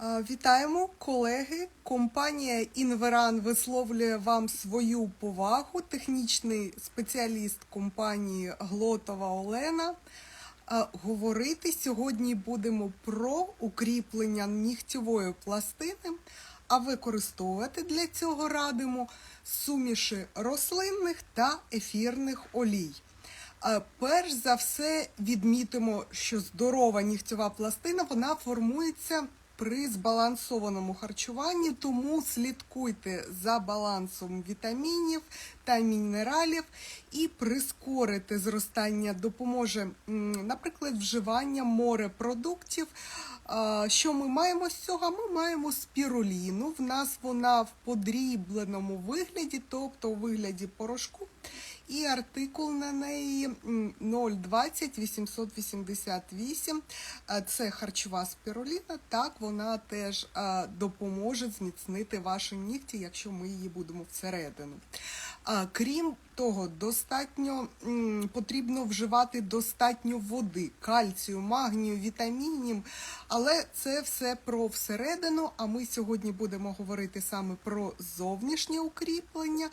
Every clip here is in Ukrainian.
Вітаємо, колеги. Компанія Інверан висловлює вам свою повагу. Технічний спеціаліст компанії Глотова Олена. Говорити сьогодні будемо про укріплення нігтєвої пластини, а використовувати для цього радимо суміші рослинних та ефірних олій. Перш за все відмітимо, що здорова нігтєва пластина вона формується при збалансованому харчуванні, тому слідкуйте за балансом вітамінів та мінералів і прискорити зростання допоможе, наприклад, вживання морепродуктів. Що ми маємо з цього? Ми маємо спіруліну. В нас вона в подрібленому вигляді, тобто у вигляді порошку. І артикул на неї 020 888. Е, Це харчова спіруліна. Так, вона теж е, допоможе зміцнити ваші нігті, якщо ми її будемо всередину. Крім того, достатньо потрібно вживати достатньо води, кальцію, магнію, вітамінів. Але це все про всередину. А ми сьогодні будемо говорити саме про зовнішнє укріплення.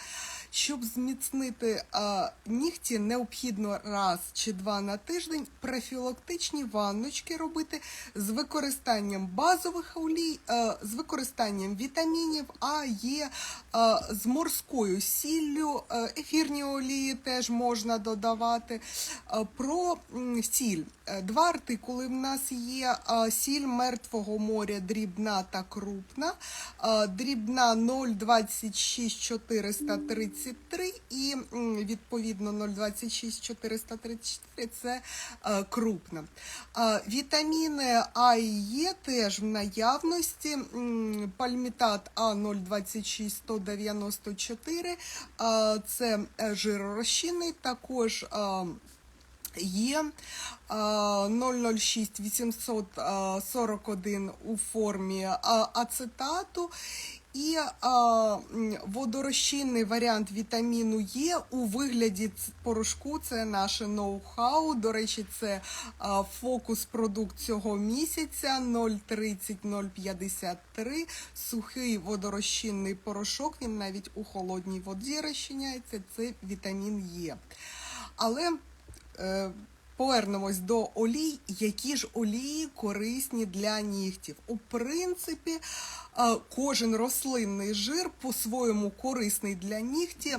Щоб зміцнити а, нігті, необхідно раз чи два на тиждень профілактичні ванночки робити з використанням базових олій, е, з використанням вітамінів, а є з морською сіллю, е, ефірні олії теж можна додавати. Е, Про сіль. Е, Два артикули в нас є сіль мертвого моря, дрібна та крупна. Дрібна 0,26 433 і відповідно 0,26 434 це крупна. Вітаміни А і Е теж в наявності. Пальмітат А 0,26 194 е, це е, жиророзчинний, також є а, 006 841 у формі ацетату. І а, водорозчинний варіант вітаміну Є у вигляді порошку. Це наше ноу-хау. До речі, це а, фокус продукт цього місяця 030-053. Сухий водорозчинний порошок. Він навіть у холодній воді розчиняється. Це вітамін Є. Але е, повернемось до олій. Які ж олії корисні для нігтів? У принципі, е, кожен рослинний жир по-своєму корисний для нігті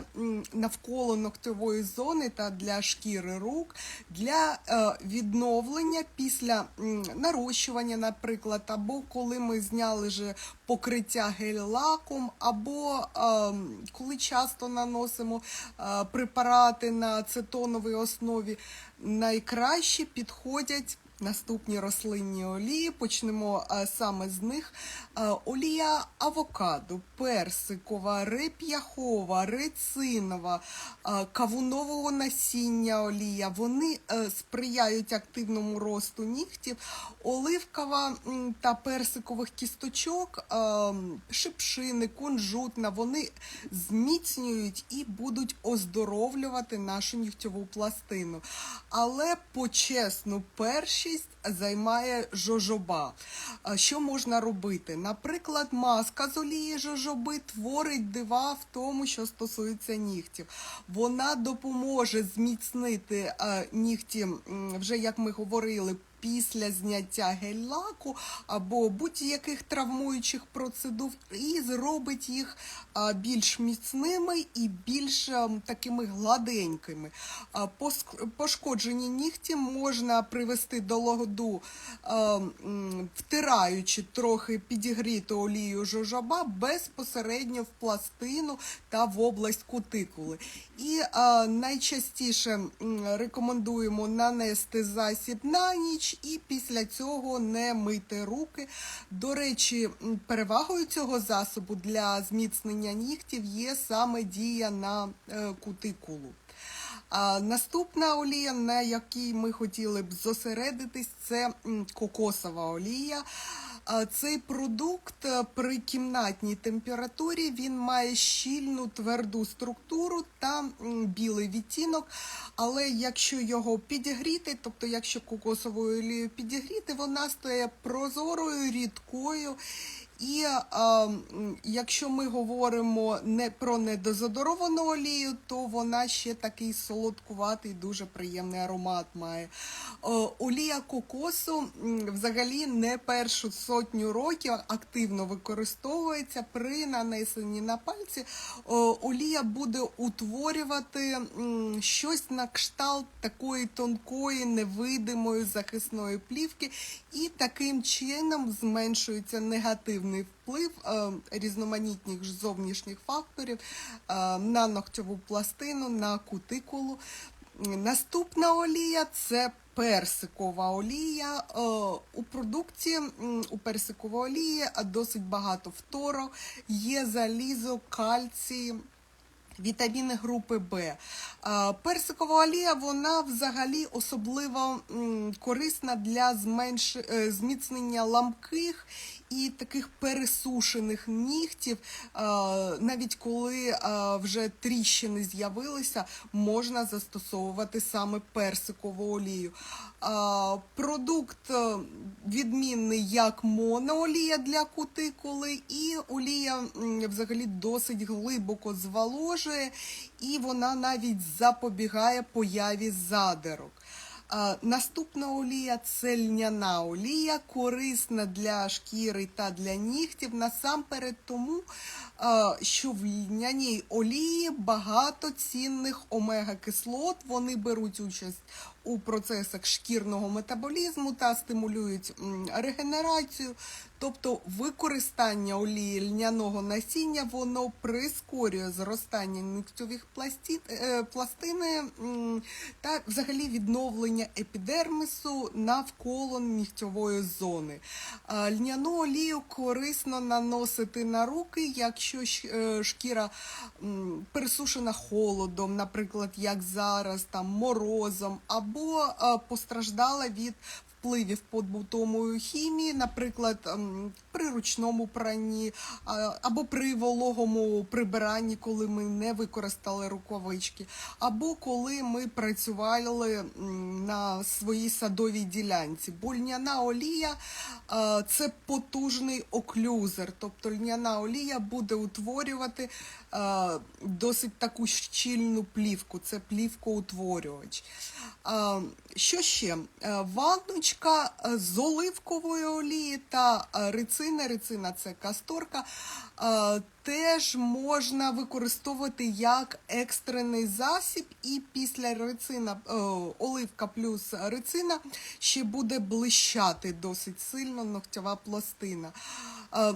навколо ногтєвої зони та для шкіри рук, для е, відновлення після нарощування, наприклад, або коли ми зняли же покриття гель-лаком, або ем, коли часто наносимо е, препарати на ацетоновій основі, найкраще підходять. Наступні рослинні олії почнемо е, саме з них. Е, олія авокадо, персикова, реп'яхова, рецинова, е, кавунового насіння олія. Вони сприяють активному росту нігтів. Оливкова та персикових кісточок, шипшини, кунжутна, вони зміцнюють і будуть оздоровлювати нашу нігтєву пластину. Але почесну першість займає жожоба. Що можна робити? Наприклад, маска з олії жожоби творить дива в тому, що стосується нігтів. Вона допоможе зміцнити е, нігті, вже як ми говорили. Після зняття гель-лаку або будь-яких травмуючих процедур і зробить їх більш міцними і більш такими гладенькими. Пошкоджені нігті можна привести до лагоду, ем, втираючи трохи підігріту олію жожоба безпосередньо в пластину та в область кутикули. І найчастіше рекомендуємо нанести засіб на ніч і після цього не мити руки. До речі, перевагою цього засобу для зміцнення нігтів є саме дія на е, кутикулу. А наступна олія, на якій ми хотіли б зосередитись, це кокосова олія. Цей продукт е, при кімнатній температурі він має щільну тверду структуру та білий відтінок. Але якщо його підігріти, тобто якщо кокосовою олією підігріти, вона стає прозорою, рідкою. І м, якщо ми говоримо не про недозодоровану олію, то вона ще такий солодкуватий, дуже приємний аромат має. О, олія кокосу взагалі не першу сотню років активно використовується при нанесенні на пальці. О, олія буде утворювати щось на кшталт такої тонкої, невидимої захисної плівки, і таким чином зменшується негативний вплив е, різноманітних зовнішніх факторів е, на ногтьову пластину, на кутикулу. Наступна олія це персикова олія. Е, У продукті у персикової олії досить багато фтору, є залізо, кальцій. Вітаміни групи Б. Персикова олія вона взагалі особливо корисна для зменш... зміцнення ламких і таких пересушених нігтів. Навіть коли вже тріщини з'явилися, можна застосовувати саме персикову олію. Продукт е, відмінний як моноолія для кутикули, і олія взагалі досить глибоко зволожує, і вона навіть запобігає появі задирок. Наступна олія це льняна олія, корисна для шкіри та для нігтів. Насамперед тому, що в льняній олії багато цінних омега-кислот. Вони беруть участь у процесах шкірного метаболізму та стимулюють регенерацію. Тобто використання олії льняного насіння воно прискорює зростання нігтьових е, пластини та взагалі відновлення епідермісу навколо нігтьової зони. Льняну олію корисно наносити на руки, якщо е, шкіра пересушена холодом, наприклад, як зараз, там морозом, або е, постраждала від впливів побутової хімії, наприклад, ем, при ручному пранні або при вологому прибиранні, коли ми не використали рукавички, або коли ми працювали на своїй садовій ділянці. Бо льняна олія е, це потужний оклюзер, тобто льняна олія буде утворювати е, досить таку щільну плівку, це плівкоутворювач. Е, Що ще? Е, Ванночка е, з оливкової олії та е, рицина, рицина це касторка, е, теж можна використовувати як екстрений засіб, і після рицина, оливка плюс рицина ще буде блищати досить сильно ногтєва пластина.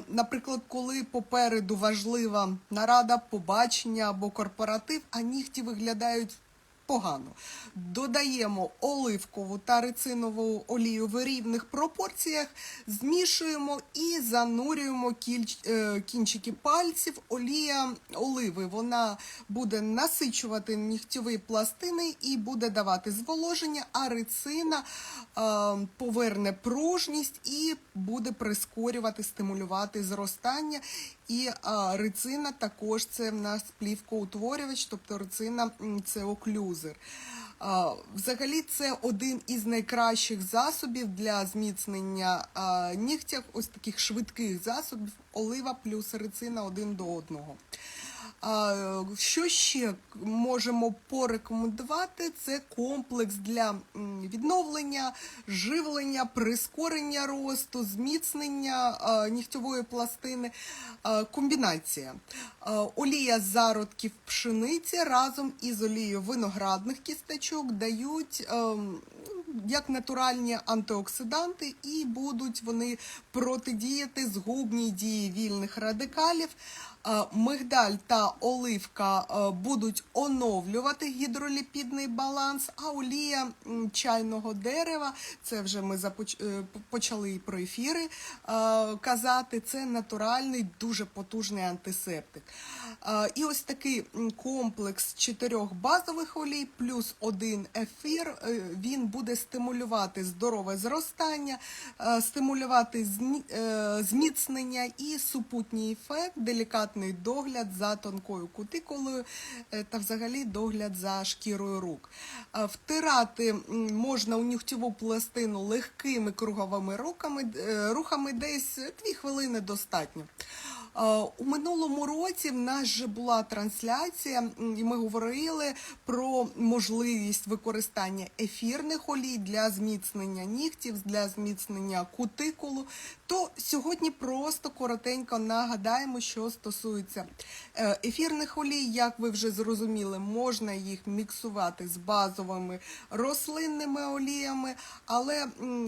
Наприклад, коли попереду важлива нарада, побачення або корпоратив, а нігті виглядають погано. Додаємо оливкову та рицинову олію в рівних пропорціях, змішуємо і занурюємо кільч, е, кінчики пальців. Олія оливи вона буде насичувати нігтєві пластини і буде давати зволоження, а рицина е, поверне пружність і буде прискорювати, стимулювати зростання. І а, рицина також це в нас плівкоутворювач, тобто рицина це оклюзер. А, взагалі, це один із найкращих засобів для зміцнення нігтя, ось таких швидких засобів, олива плюс рецина один до одного. Що ще можемо порекомендувати? Це комплекс для відновлення, живлення, прискорення росту, зміцнення нігтьової пластини. Комбінація. Олія зародків пшениці разом із олією виноградних кісточок дають. як натуральні антиоксиданти, і будуть вони протидіяти згубній дії вільних радикалів. Е, Мигдаль та оливка е, будуть оновлювати гідроліпідний баланс, а олія чайного дерева, це вже ми е, почали і про ефіри казати. Це натуральний, дуже потужний антисептик. І ось такий комплекс чотирьох базових олій плюс один ефір. Він буде стимулювати здорове зростання, стимулювати зміцнення і супутній ефект, делікатний догляд за тонкою кутикулою е, та взагалі догляд за шкірою рук. Е, Втирати можна у нігтєву пластину легкими круговими рухами, е, рухами десь 2 хвилини достатньо. У минулому році в нас же була трансляція, і ми говорили про можливість використання ефірних олій для зміцнення нігтів, для зміцнення кутикулу. То сьогодні просто коротенько нагадаємо, що стосується е, ефірних олій. Як ви вже зрозуміли, можна їх міксувати з базовими рослинними оліями, але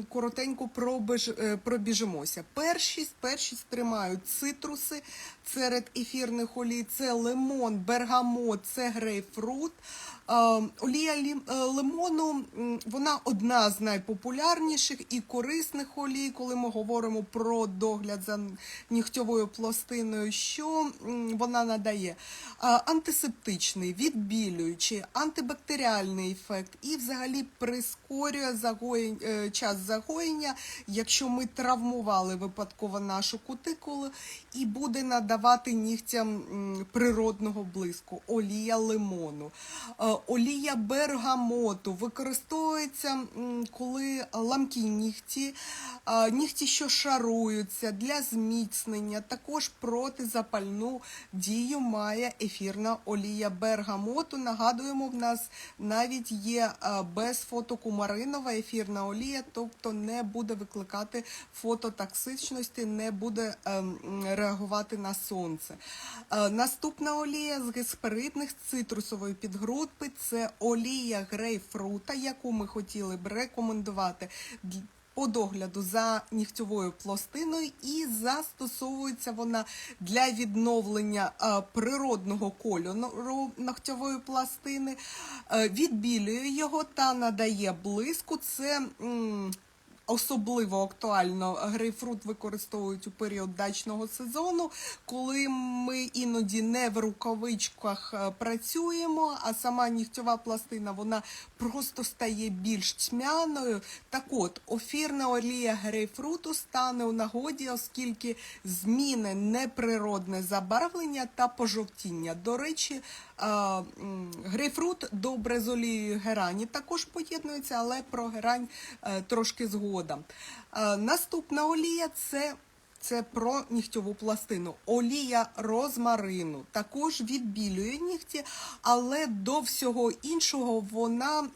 коротенько пробіж, е, пробіжимося. Першість, першість тримають цитруси серед ефірних олій. Це лимон, бергамот, це грейпфрут. Е, Олія лимону вона одна з найпопулярніших і корисних олій, коли ми говоримо про догляд за нігтьовою пластиною. Що вона надає? Антисептичний, відбілюючий, антибактеріальний ефект і взагалі прискорює загоєнь, е, час загоєння, якщо ми травмували випадково нашу кутикулу, і буде надавати нігтям природного блиску. Олія лимону. Е, Олія бергамоту використовується, коли ламкі нігті, нігті, що шаруються для зміцнення, також протизапальну дію має ефірна олія бергамоту. Нагадуємо, в нас навіть є е, безфотокумаринова ефірна олія, тобто не буде викликати фототоксичності, не буде ем, реагувати на сонце. Е, Наступна олія з гесперидних цитрусової підгрупи це олія грейпфрута, яку ми хотіли б рекомендувати по догляду за нігтьовою пластиною, і застосовується вона для відновлення е, природного кольору ногтьової пластини, е, відбілює його та надає блиску. Це Особливо актуально грейпфрут використовують у період дачного сезону, коли ми іноді не в рукавичках е, працюємо, а сама нігтєва пластина вона просто стає більш тьмяною. Так от, ефірна олія грейпфруту стане у нагоді, оскільки зміни неприродне забарвлення та пожовтіння. До речі, грейпфрут добре з олією герані також поєднується, але про герань е, трошки згодом. Наступна олія це. Це про нігтьову пластину. Олія розмарину також відбілює нігті, але до всього іншого вона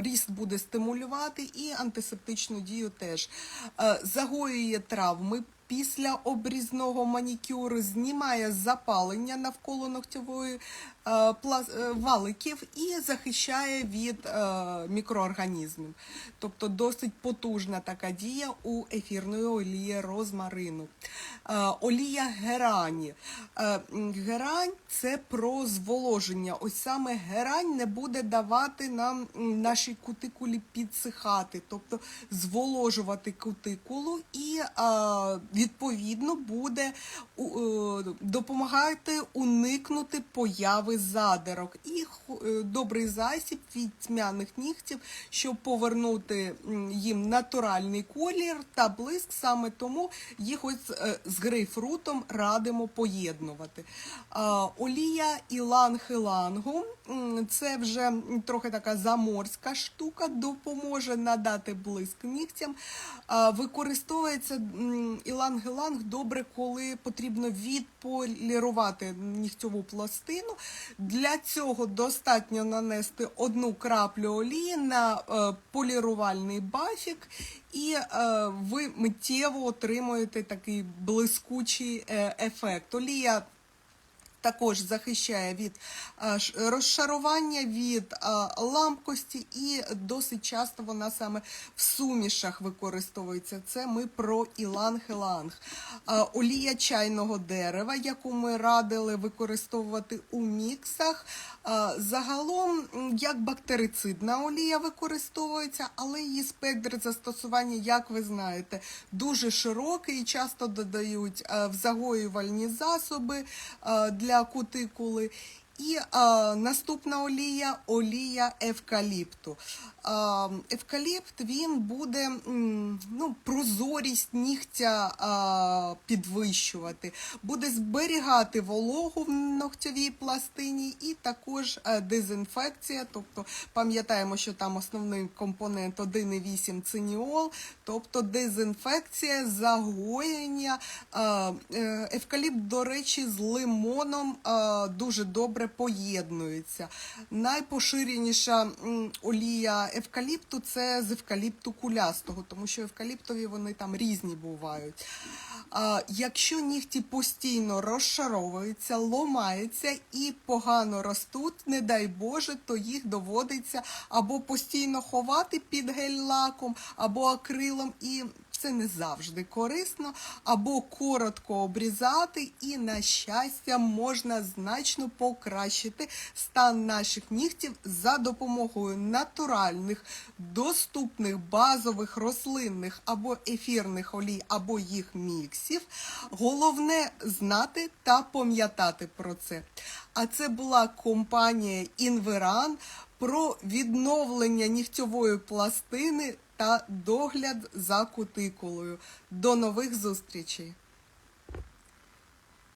ріст буде стимулювати і антисептичну дію теж Е, загоює травми. Після обрізного манікюру знімає запалення навколо ногтєвої валиків і захищає від е, мікроорганізмів. Тобто досить потужна така дія у ефірної олії розмарину. Е, олія герані. Е, герань це про зволоження. Ось саме герань не буде давати нам нашій кутикулі підсихати, тобто зволожувати кутикулу і е, відповідно буде е, допомагати уникнути появи задирок. І ху- е, добрий засіб від тьмяних нігтів, щоб повернути їм натуральний колір та блиск. Саме тому їх ось е, з грейпфрутом радимо поєднувати. Олія іланг-ілангу це вже трохи така заморська штука, допоможе надати блиск нігтям. Використовується іланг-іланг добре, коли потрібно відполірувати нігтьову пластину. Для цього достатньо нанести одну краплю олії на е, полірувальний бафік, і е, ви миттєво отримуєте такий блискучий е, ефект. Олія також захищає від е, розшарування, від е, ламкості, і досить часто вона саме в сумішах використовується. Це ми про іланг-іланг. Е, Олія чайного дерева, яку ми радили використовувати у міксах. Загалом, як бактерицидна олія використовується, але її спектр застосування, як ви знаєте, дуже широкий і часто додають в загоювальні засоби е, для кутикули. І е, наступна олія олія евкаліпту. Е, евкаліпт він буде ну, прозорість нігтя е, підвищувати, буде зберігати вологу в ногтьовій пластині і також дезінфекція. Тобто пам'ятаємо, що там основний компонент 1,8 циніол, тобто дезінфекція, загоєння. Евкаліпт, до речі, з лимоном е, дуже добре поєднується. Найпоширеніша олія евкаліпту це з евкаліпту кулястого, тому що евкаліптові вони там різні бувають. Якщо нігті постійно розшаровуються, ломаються і погано ростуть, не дай Боже, то їх доводиться або постійно ховати під гель-лаком, або акрилом, і це не завжди корисно, або коротко обрізати, і, на щастя, можна значно покращити стан наших нігтів за допомогою натуральних, доступних базових рослинних або ефірних олій, або їх міксів. Головне знати та пам'ятати про це. А це була компанія Інверан про відновлення нігтьової пластини та догляд за кутикулою. До нових зустрічей!